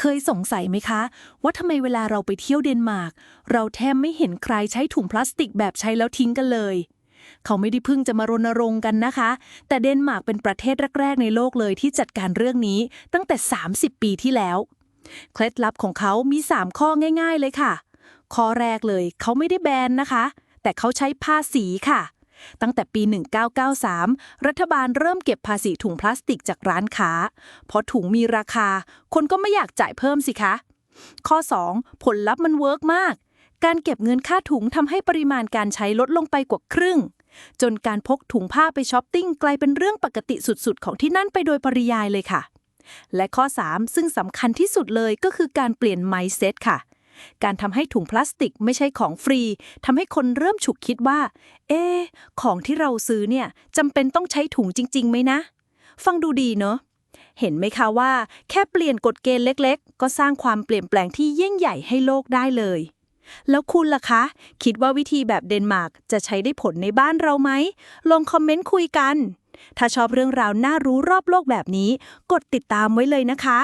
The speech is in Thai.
เคยสงสัยไหมคะ ว่าทำไมเวลาเราไปเที่ยวเดนมาร์กเราแทบไม่เห็นใครใช้ถุงพลาสติกแบบใช้แล้วทิ้งกันเลย เขาไม่ได้เพิ่งจะมารณรงค์กันนะคะ แต่เดนมาร์กเป็นประเทศแรก ๆ ในโลกเลยที่จัดการเรื่องนี้ตั้งแต่ 30 ปีที่แล้ว เคล็ดลับของเขามี 3 ข้อง่าย ๆ เลยค่ะ ข้อแรกเลย เขาไม่ได้แบนนะคะ แต่เขาใช้ภาษีค่ะ ตั้งแต่ปี 1993 รัฐบาลเริ่มเก็บภาษีถุงพลาสติกจากร้านค้า เพราะถุงมีราคา คนก็ไม่อยากจ่ายเพิ่มสิคะ ข้อ 2 ผลลัพธ์มันเวิร์กมาก การเก็บเงินค่าถุงทำให้ปริมาณการใช้ลดลงไปกว่าครึ่ง จนการพกถุงผ้าไปช้อปปิ้งกลายเป็นเรื่องปกติสุดๆ ของที่นั่นไปโดยปริยายเลยค่ะและข้อ 3 ซึ่งสำคัญที่สุดเลยก็คือการเปลี่ยน mindset ค่ะ การทำให้ถุงพลาสติกไม่ใช่ของฟรีทำให้คนเริ่มฉุกคิดว่า เอ๊ของที่เราซื้อเนี่ยจำเป็นต้องใช้ถุงจริงๆไหมนะ ฟังดูดีเนอะเห็นไหมคะว่า แค่เปลี่ยนกฎเกณฑ์เล็ก ๆ ก็สร้างความเปลี่ยนแปลงที่ยิ่งใหญ่ให้โลกได้เลย แล้วคุณล่ะคะ คิดว่าวิธีแบบเดนมาร์กจะใช้ได้ผลในบ้านเราไหม ลงคอมเมนต์คุยกัน ถ้าชอบเรื่องราวน่ารู้รอบโลกแบบนี้ กดติดตามไว้เลยนะคะ